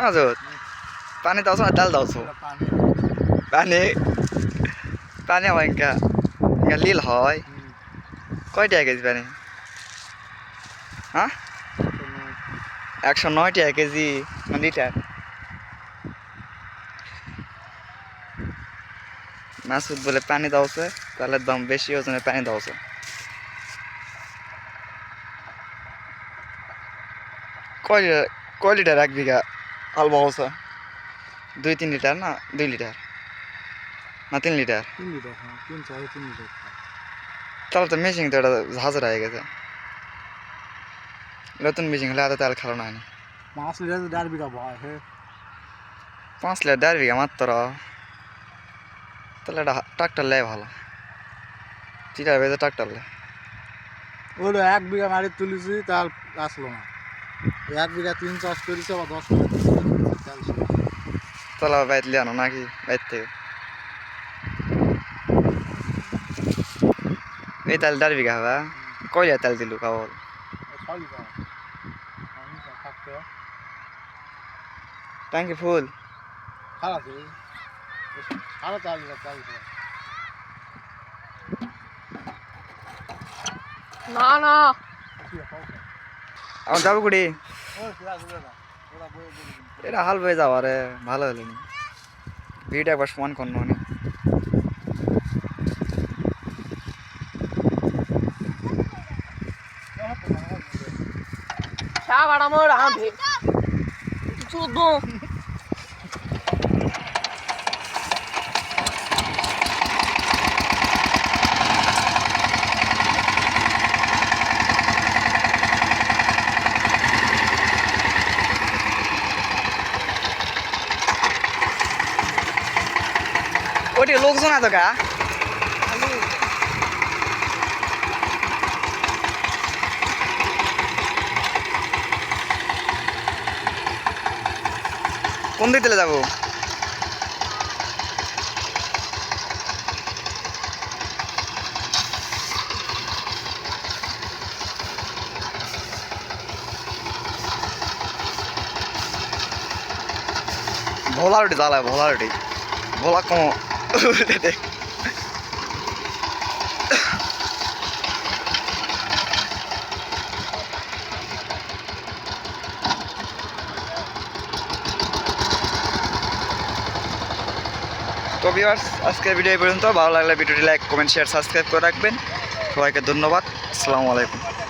हजुर पानी त आउँछ न दाल त आउँछ এটা পানি পানি পানি আমার ইনকা ইনকা লিল হয় হুম, কয় টাকা কেজি পানি হ্যাঁ কোনো একশো নয় টাকা কেজি না লিটার মাসুদ বলে পানি দাওছে তাহলে দাম বেশি ওজনে পানি দাওছে কয় লিটার কয় লিটার এক বিঘা আলবা হচ্ছে। দুই তিন লিটার না? দুই লিটার। না তিন লিটার। তিন লিটার হ্যাঁ তিন চার তিন লিটার। তাহলে তো মেশিন তো এটা হাজার হয়ে গেছে। নতুন মেশিন হলে এত তেল খেলো না পাঁচ লিটার তো দেড় বিঘা বয় হে। পাঁচ লিটার দেড় বিঘা মাত্র। তাহলে এটা ট্রাক্টর লেয় ভালো। চিটার বেজে ট্রাক্টর লে। ওটা এক বিঘা মারি তুলেছি তার আসলো না। এক বিঘা তিন চাষ করেছে আবার দশ তেল আবার বাইত লিয়ে আনো নাকি বাইর থেকে? এই তাহলে দেড় বিঘা হবে কয় লিটার তেল দিলু কেবল? ট্যাঙ্কি ফুল? না না। আমার যাব কুড়ি। এটা হাল বয়ে যাওয়া রে ভালো হলো নি ভিডিও একবার সমান করল নি চা বাড়ামো আঁধে শুধু ওটি লোকজন আছে কা কোন দিক থেকে যাব? ভোলা রুটি জ্বালায় ভোলা রুটি। ভোলা কম। তো ভিউয়ার্স আজকের ভিডিও পর্যন্ত। ভালো লাগলে ভিডিওটি লাইক কমেন্ট শেয়ার সাবস্ক্রাইব করে রাখবেন। সবাইকে ধন্যবাদ। আসসালামু আলাইকুম।